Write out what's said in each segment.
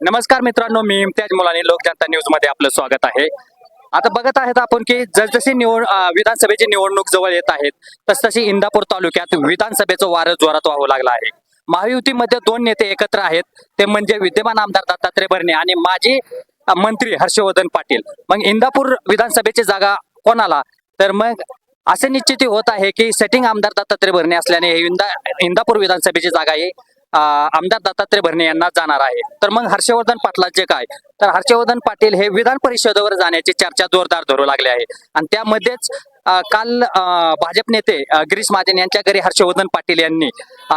नमस्कार मित्रांनो मी इम्तियाज मुलानी लोक जनता न्यूजमध्ये आपलं स्वागत आहे. आता बघत आहेत आपण की जसजशी निवड विधानसभेची निवडणूक जवळ येत आहेत तसतशी इंदापूर तालुक्यात विधानसभेचं वारं जोरात वाहू लागला आहे. महायुतीमध्ये दोन नेते एकत्र आहेत ते म्हणजे विद्यमान आमदार दत्तात्रय भरणे आणि माजी मंत्री हर्षवर्धन पाटील. मग इंदापूर विधानसभेची जागा कोणाला? तर मग असे निश्चिती होत आहे की सेटिंग आमदार दत्तात्रय भरणे असल्याने इंदा इंदापूर विधानसभेची जागा ही आमदार दत्तात्रय भरणे यांना जाणार आहे. तर मग हर्षवर्धन पाटलांचे काय? तर हर्षवर्धन पाटील हे विधान परिषदेवर जाण्याची चर्चा जोरदार धरू लागली आहे. आणि त्यामध्येच काल भाजप नेते गिरीश महाजन यांच्या घरी हर्षवर्धन पाटील यांनी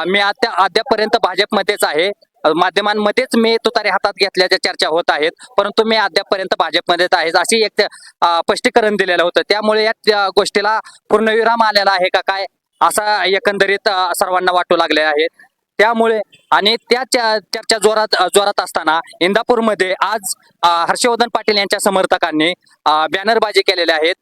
मी आता अद्यापपर्यंत भाजपमध्येच आहे. माध्यमांमध्येच मी तुतारे हातात घेतल्याच्या चर्चा होत आहेत. परंतु मी अद्यापपर्यंत भाजपमध्येच आहे. अशी एक स्पष्टीकरण दिलेलं होतं. त्यामुळे या गोष्टीला पूर्णविराम आलेला आहे का काय? असा एकंदरीत सर्वांना वाटू लागले आहे. त्यामुळे आणि त्या चर्चा जोरात जोरात असताना इंदापूरमध्ये आज हर्षवर्धन पाटील यांच्या समर्थकांनी बॅनरबाजी केलेले आहेत.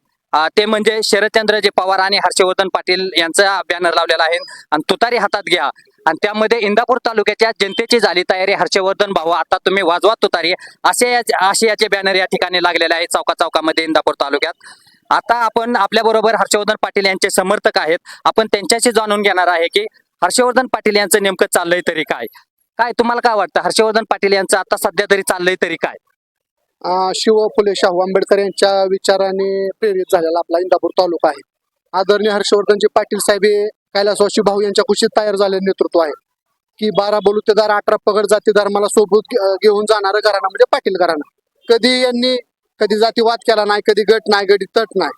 ते म्हणजे शरदचंद्रजी पवार आणि हर्षवर्धन पाटील यांचा बॅनर लावलेला आहे. आणि तुतारी हातात घ्या. आणि त्यामध्ये इंदापूर तालुक्याच्या जनतेची झाली तयारी. हर्षवर्धन भाऊ आता तुम्ही वाजवा तुतारी. असे असे याचे बॅनर या ठिकाणी लागलेले आहेत चौका चौकामध्ये इंदापूर तालुक्यात. आता आपण आपल्याबरोबर हर्षवर्धन पाटील यांचे समर्थक आहेत. आपण त्यांच्याशी जाणून घेणार आहे की हर्षवर्धन पाटील यांचं नेमकं चाललंय तरी काय? काय तुम्हाला काय वाटतं? हर्षवर्धन पाटील यांचं आता सध्या तरी चाललंय तरी काय? शिव फुले शाहू आंबेडकर यांच्या विचाराने प्रेरित झालेला आपला इंदापूर तालुका आहे. आदरणीय हर्षवर्धनजी पाटील साहेब हे कैलासवाशी भाऊ यांच्या कुशीत तयार झालेले नेतृत्व आहे. की बारा बलुतेदार अठरा पगड जातीदार मला सोबत घेऊन जाणारं घराणं म्हणजे पाटील घराणं कधी यांनी कधी जातीवाद केला नाही कधी गट नाही गडी तट नाही.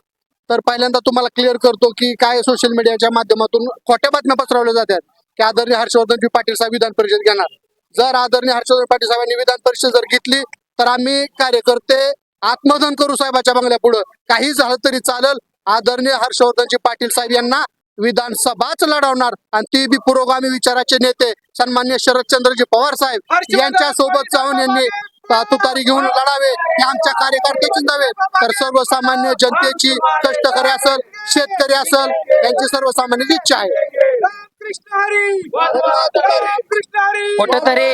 तर पहिल्यांदा तुम्हाला क्लिअर करतो की काय सोशल मीडियाच्या माध्यमातून खोट्या बातम्या पसरवल्या जातात की आदरणीय हर्षवर्धनजी पाटील साहेब विधान परिषद घेणार. जर आदरणीय हर्षवर्धन पाटील साहेबांनी विधान परिषद जर घेतली तर आम्ही कार्यकर्ते आत्मधन करू साहेबाच्या बंगल्या पुढं. काही झालं तरी चालेल. आदरणीय हर्षवर्धनजी पाटील साहेब यांना विधानसभाच लढवणार आणि ती बी पुरोगामी विचाराचे नेते सन्मान्य शरदचंद्रजी पवार साहेब यांच्या सोबत जाऊन यांनी तुतारी घेऊन लढावे हे आमच्या कार्यकर्त्याची नव्हे तर सर्वसामान्य जनतेची कष्टकरी असेल शेतकरी असेल यांची सर्वसामान्य इच्छा आहे. कुठेतरी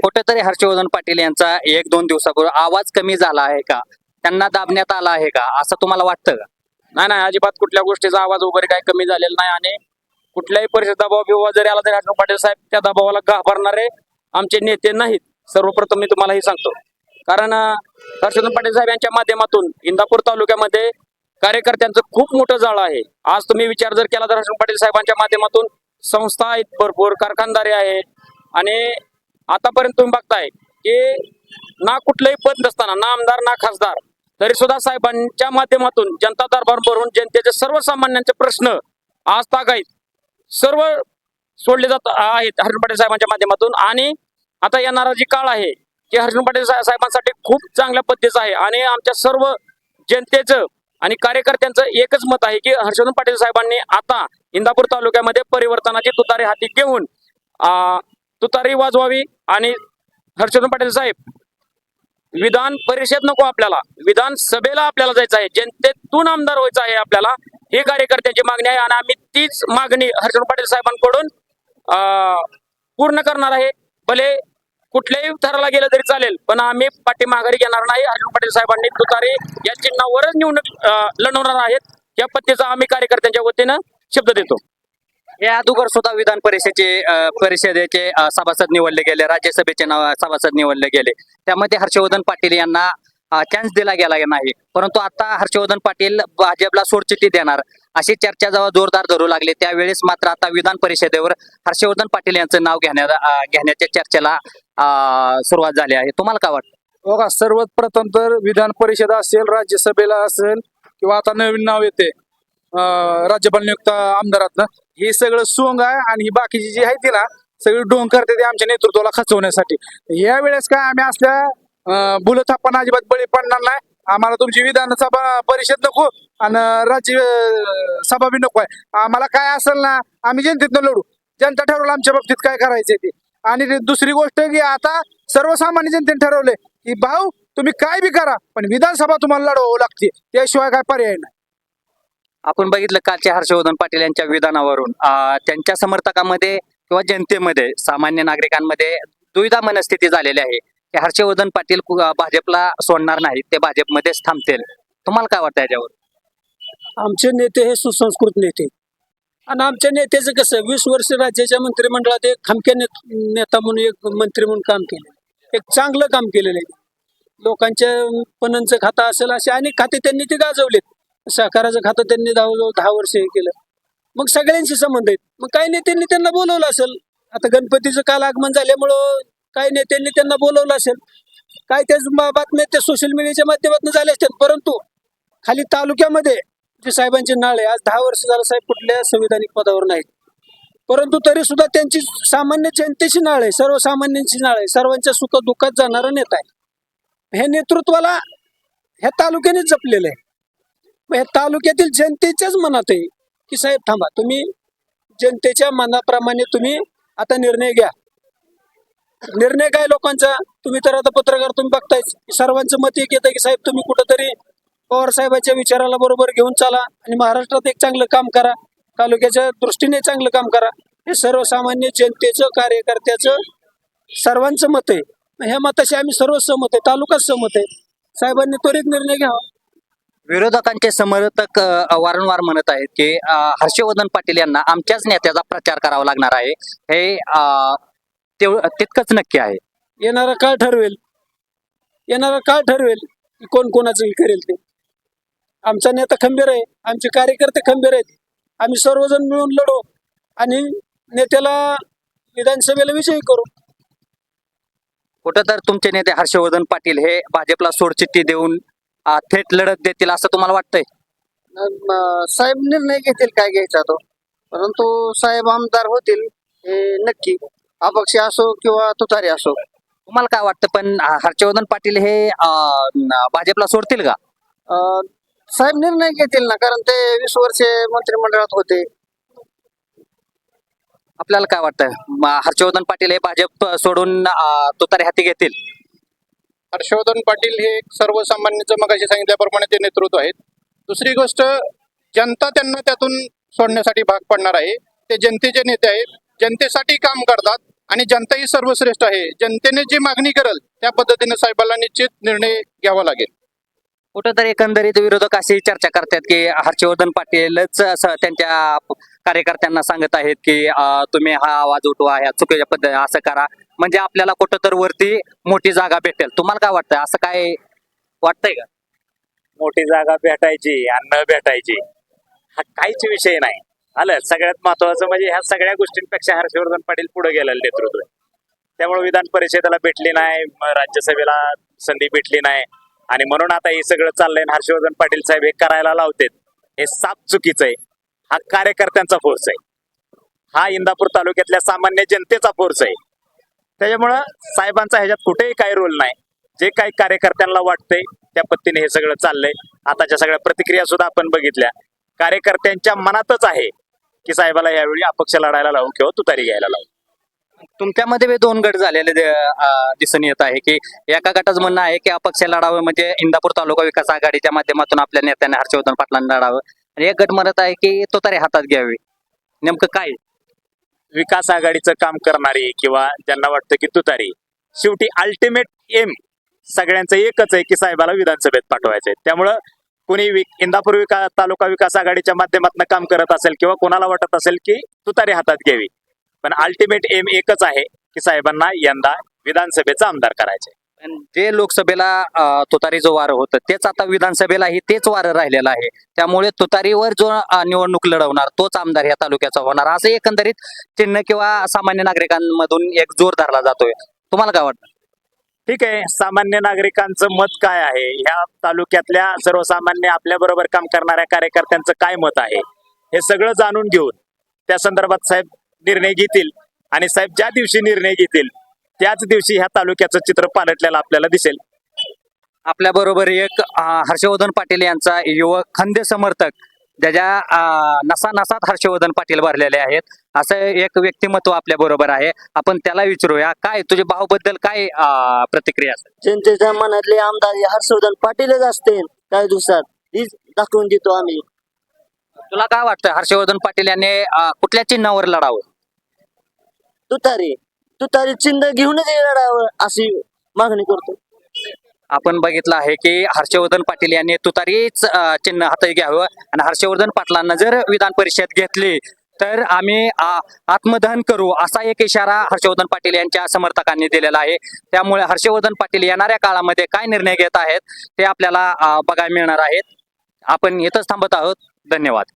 कुठेतरी हर्षवर्धन पाटील यांचा एक दोन दिवसापूर्वी आवाज कमी झाला आहे का? त्यांना दाबण्यात आला आहे का? असं तुम्हाला वाटतं का? नाही नाही अजिबात कुठल्या गोष्टीचा आवाज वगैरे काही कमी झालेला नाही आणि कुठल्याही परिषद दबाव बिबाव जरी आला तरी हर्षवर्धन पाटील साहेब त्या दबावाला घाबरणारे आमचे नेते नाहीत. सर्वप्रथम मी तुम्हाला हे सांगतो. कारण हर्षवर्धन पाटील साहेब यांच्या माध्यमातून इंदापूर तालुक्यामध्ये कार्यकर्त्यांचं खूप मोठं जाळं आहे. आज तुम्ही विचार जर केला तर हर्षवर्धन पाटील साहेबांच्या माध्यमातून संस्था आहेत भरपूर कारखानदारी आहेत. आणि आतापर्यंत तुम्ही बघताय की ना कुठलंही पद नसताना ना आमदार ना खासदार तरी सुद्धा साहेबांच्या माध्यमातून जनता दरबार भरून जनतेचे सर्वसामान्यांचे प्रश्न आज तागायत सर्व सोडले जात आहेत हर्षण पाटील साहेबांच्या माध्यमातून. आणि आता येणारा जी काळ आहे की हर्षण पाटील साहेबांसाठी खूप चांगल्या पद्धतीचं आहे. आणि आमच्या सर्व जनतेचं आणि कार्यकर्त्यांचं एकच मत आहे की हर्षवर्धन पाटील साहेबांनी आता इंदापूर तालुक्यामध्ये परिवर्तनाची तुतारी हाती घेऊन तुतारी वाजवावी आणि हर्षवर्धन पाटील साहेब विधान परिषद नको आपल्याला विधान सभेला आपल्याला जायचं आहे जनतेतून आमदार व्हायचं आहे आपल्याला ही कार्यकर्त्यांची मागणी आहे आणि आम्ही तीच मागणी हर्षवर्धन पाटील साहेबांकडून अं, पूर्ण करणार आहे. भले कुठल्याही थराला गेलं तरी चालेल पण आम्ही पाठीमाघारी घेणार नाही. हर्षवर्धन पाटील साहेबांनी तुतारे या चिन्हावरच निवडणूक लढवणार आहेत. या पद्धतीचा आम्ही कार्यकर्त्यांच्या वतीनं शब्द देतो. या अगोदर सुद्धा विधान परिषदेचे परिषदेचे सभासद निवडले गेले राज्यसभेचे नाव- सभासद निवडले गेले. त्यामध्ये हर्षवर्धन पाटील यांना चान्स दिला गेला नाही. परंतु आता हर्षवर्धन पाटील भाजपला सोडचिठ्ठी देणार. अशी चर्चा जेव्हा जोरदार धरू लागली त्यावेळेस मात्र आता विधान परिषदेवर हर्षवर्धन पाटील यांचं नाव घेण्या घेण्याच्या चर्चेला अ, सुरुवात झाली आहे. तुम्हाला काय वाटतं? बघा सर्वात प्रथम तर विधान परिषद असेल राज्यसभेला असेल किंवा आता नवीन नाव येते राज्यपाल नियुक्त आमदारातनं हे सगळं सोंग आहे आणि ही बाकीची जी आहे ती ना सगळी डोंग करते ते आमच्या नेतृत्वाला खचवण्यासाठी. या वेळेस काय आम्ही असल्या अं, आपण अजिबात बळी पडणार नाही. आम्हाला तुमची विधानसभा परिषद नको आणि राज्य सभा बी नको आहे. आम्हाला काय असेल ना आम्ही जनतेतनं लढू. जनता ठरवलं आमच्या बाबतीत काय करायचंय ते. आणि दुसरी गोष्ट की आता सर्वसामान्य जनतेने ठरवलंय की भाऊ तुम्ही काय बी करा पण विधानसभा तुम्हाला लढवावं लागते. त्याशिवाय काय पर्याय नाही. आपण बघितलं कालच्या हर्षवर्धन पाटील यांच्या विधानावरून त्यांच्या समर्थकामध्ये किंवा जनतेमध्ये सामान्य नागरिकांमध्ये दुविधा मनस्थिती झालेली आहे. की हर्षवर्धन पाटील भाजपला सोडणार नाहीत ते भाजपमध्येच थांबतील. तुम्हाला काय वाटतं याच्यावर? आमचे नेते हे सुसंस्कृत नेते. आणि आमच्या नेत्याचं कसं वीस वर्ष राज्याच्या मंत्रिमंडळात एक खमक्या नेता म्हणून एक मंत्री म्हणून काम केलं. एक चांगलं काम केलेलं आहे. लोकांच्या पणांचं खातं असेल असे अनेक खाते त्यांनी ते गाजवलेत. सहकाराचं खातं त्यांनी दहा दहा वर्ष हे केलं. मग सगळ्यांशी संबंध आहेत. मग काही नेत्यांनी त्यांना बोलवलं असेल. आता गणपतीचं काल आगमन झाल्यामुळं काही नेत्यांनी त्यांना बोलवलं असेल. काय त्याच बा- बातम्या ते सोशल मीडियाच्या माध्यमातून झाल्या असतात परंतु खाली तालुक्यामध्ये जे साहेबांचे नाळ आहे आज दहा वर्ष झालं साहेब कुठल्या संविधानिक पदावर नाहीत. परंतु तरी सुद्धा त्यांची सामान्य जनतेची नाळ आहे सर्वसामान्यांची नाळ आहे. सर्वांच्या सुख दुःखात जाणारा नेता आहे. हे नेतृत्वाला ह्या तालुक्याने जपलेलं आहे. ह्या तालुक्यातील जनतेच्याच मनात आहे की साहेब थांबा तुम्ही जनतेच्या मनाप्रमाणे तुम्ही आता निर्णय घ्या. निर्णय काय लोकांचा? तुम्ही तर आता पत्रकार तुम्ही बघताय सर्वांचं मत एक येतं की साहेब तुम्ही कुठंतरी पवार साहेबांच्या विचाराला बरोबर घेऊन चाला आणि महाराष्ट्रात एक चांगलं काम करा. तालुक्याच्या दृष्टीने चांगलं काम करा. हे सर्वसामान्य जनतेचं कार्यकर्त्याचं सर्वांचं मत आहे. ह्या मताशी आम्ही सर्व सहमत आहे. तालुकाच सहमत आहे. साहेबांनी त्वरित निर्णय घ्यावा. विरोधकांचे समर्थक वारंवार म्हणत आहेत की हर्षवर्धन पाटील यांना आमच्याच नेत्याचा प्रचार करावा लागणार आहे. हे तेव- तितकंच नक्की आहे. येणारा काळ ठरवेल? येणारा काळ ठरवेल? की कोण कोणाचं करेल ते? आमचा नेता खंबीर आहे आमचे कार्यकर्ते खंबीर आहेत. आम्ही सर्वजण मिळून लढू आणि नेत्याला विधानसभेला विजयी करू. कुठं तर तुमचे नेते हर्षवर्धन पाटील हे भाजपला सोडचिठ्ठी देऊन थेट लढत देतील असं तुम्हाला वाटतंय? साहेब निर्णय घेतील काय घ्यायचा तो. परंतु साहेब आमदार होतील हे नक्की. अपक्ष असो किंवा तुतारी असो. तुम्हाला काय वाटतं पण हर्षवर्धन पाटील हे अ, भाजपला सोडतील का? अं, साहेब निर्णय घेतील ना कारण ते वीस वर्षे मंत्रिमंडळात होते. आपल्याला काय वाटतं? म, हर्षवर्धन पाटील हे भाजप सोडून अ, तुतारी हाती घेतील? हर्षवर्धन पाटील हे एक सर्वसामान्यांचं मगाशी सांगितल्याप्रमाणे ते नेतृत्व आहेत. दुसरी गोष्ट जनता त्यांना त्यातून सोडण्यासाठी भाग पडणार आहे. ते जनतेचे नेते आहेत. जनतेसाठी काम करतात आणि जनता ही सर्वश्रेष्ठ आहे. जनतेने जी मागणी करेल त्या पद्धतीने साहेबांना निश्चित निर्णय घ्यावा लागेल. कुठंतरी एकंदरीत विरोधक अशी चर्चा करतात की हर्षवर्धन पाटीलच असं त्यांच्या कार्यकर्त्यांना सांगत आहेत की तुम्ही हा आवाज उठवा ह्या चुकीच्या पद्धती असं करा. म्हणजे आपल्याला कुठं तर वरती मोठी जागा भेटेल. तुम्हाला काय वाटतं? असं काय वाटतंय का? मोठी जागा भेटायची आणि न भेटायची हा काहीच विषय नाही. आलं. सगळ्यात महत्वाचं म्हणजे ह्या सगळ्या गोष्टींपेक्षा हर्षवर्धन पाटील पुढे गेलेलं नेतृत्व त्यामुळे विधान परिषदेला भेटली नाही राज्यसभेला संधी भेटली नाही. आणि म्हणून आता हे सगळं चाललंय हर्षवर्धन पाटील साहेब हे करायला लावतेत. हे साप चुकीचं आहे. हा कार्यकर्त्यांचा फोर्स आहे. हा इंदापूर तालुक्यातल्या सामान्य जनतेचा फोर्स आहे. त्याच्यामुळं साहेबांचा ह्याच्यात कुठेही काही रोल नाही. जे काही कार्यकर्त्यांना वाटतंय त्या पद्धतीने हे सगळं चाललंय. आताच्या सगळ्या प्रतिक्रिया सुद्धा आपण बघितल्या. कार्यकर्त्यांच्या मनातच आहे. की साहेबाला यावेळी अपक्ष लढायला लावू किंवा तुतारी घ्यायला लावू तुमच्यामध्ये बी दोन गट झालेले दिसून येत आहे की एका गटाचं म्हणणं आहे की अपक्ष लढावं म्हणजे इंदापूर तालुका विकास आघाडीच्या माध्यमातून आपल्या नेत्याने हर्षवर्धन पाटलांना लढावं. आणि एक गट म्हणत आहे की तुतारी हातात घ्यावी. नेमकं काय? विकास आघाडीचं काम करणारी किंवा ज्यांना वाटतं की तुतारी शेवटी अल्टिमेट एम सगळ्यांचं एकच आहे की साहेबाला विधानसभेत पाठवायचंय. त्यामुळं कुणी इंदापूर विकास तालुका विकास आघाडीच्या माध्यमातून काम करत असेल किंवा कोणाला वाटत असेल की तुतारी हातात घ्यावी. पण अल्टिमेट एम एकच आहे की साहेबांना यंदा विधानसभेचा आमदार करायचे. पण जे लोकसभेला तुतारी जो वारं होतं तेच आता विधानसभेलाही तेच वारं राहिलेलं आहे. त्यामुळे तुतारीवर जो निवडणूक लढवणार तोच आमदार या तालुक्याचा होणार. असं एकंदरीत चिन्ह किंवा सामान्य नागरिकांमधून एक जोर धरला जातोय. तुम्हाला काय वाटतं? ठीक आहे सामान्य नागरिकांचं मत काय आहे? ह्या तालुक्यातल्या सर्वसामान्य आपल्या बरोबर काम करणाऱ्या कार्यकर्त्यांचं काय मत आहे? हे सगळं जाणून घेऊन त्या संदर्भात साहेब निर्णय घेतील आणि साहेब ज्या दिवशी निर्णय घेतील त्याच दिवशी ह्या तालुक्याचं चित्र पालटलेलं आपल्याला दिसेल. आपल्या बरोबर एक हर्षवर्धन पाटील यांचा युवक खंदे समर्थक ज्याच्या नसा नसात हर्षवर्धन पाटील भरलेले आहेत असं एक व्यक्तिमत्व आपल्या बरोबर आहे. आपण त्याला विचारूया काय तुझ्या भाऊबद्दल काय प्रतिक्रिया जनतेच्या मनातले आमदार हे हर्षवर्धन पाटीलच असते काही दिवसात. हीच दाखवून देतो आम्ही. तुला काय वाटतं हर्षवर्धन पाटील यांनी कुठल्या चिन्हावर लढावं? तुतारी. तुतारी चिन्ह घेऊनच लढावं अशी मागणी करतो. आपण बघितलं आहे की हर्षवर्धन पाटील यांनी तुतारीच चिन्ह हातात घ्यावं आणि हर्षवर्धन पाटलांना जर विधान परिषद घेतली तर आम्ही आ, आत्मदहन करू असा एक इशारा हर्षवर्धन पाटील यांच्या समर्थकांनी दिलेला आहे. त्यामुळे हर्षवर्धन पाटील येणाऱ्या काळामध्ये काय निर्णय घेत आहेत ते आपल्याला बघायला मिळणार आहेत. आपण इथंच थांबत आहोत. धन्यवाद.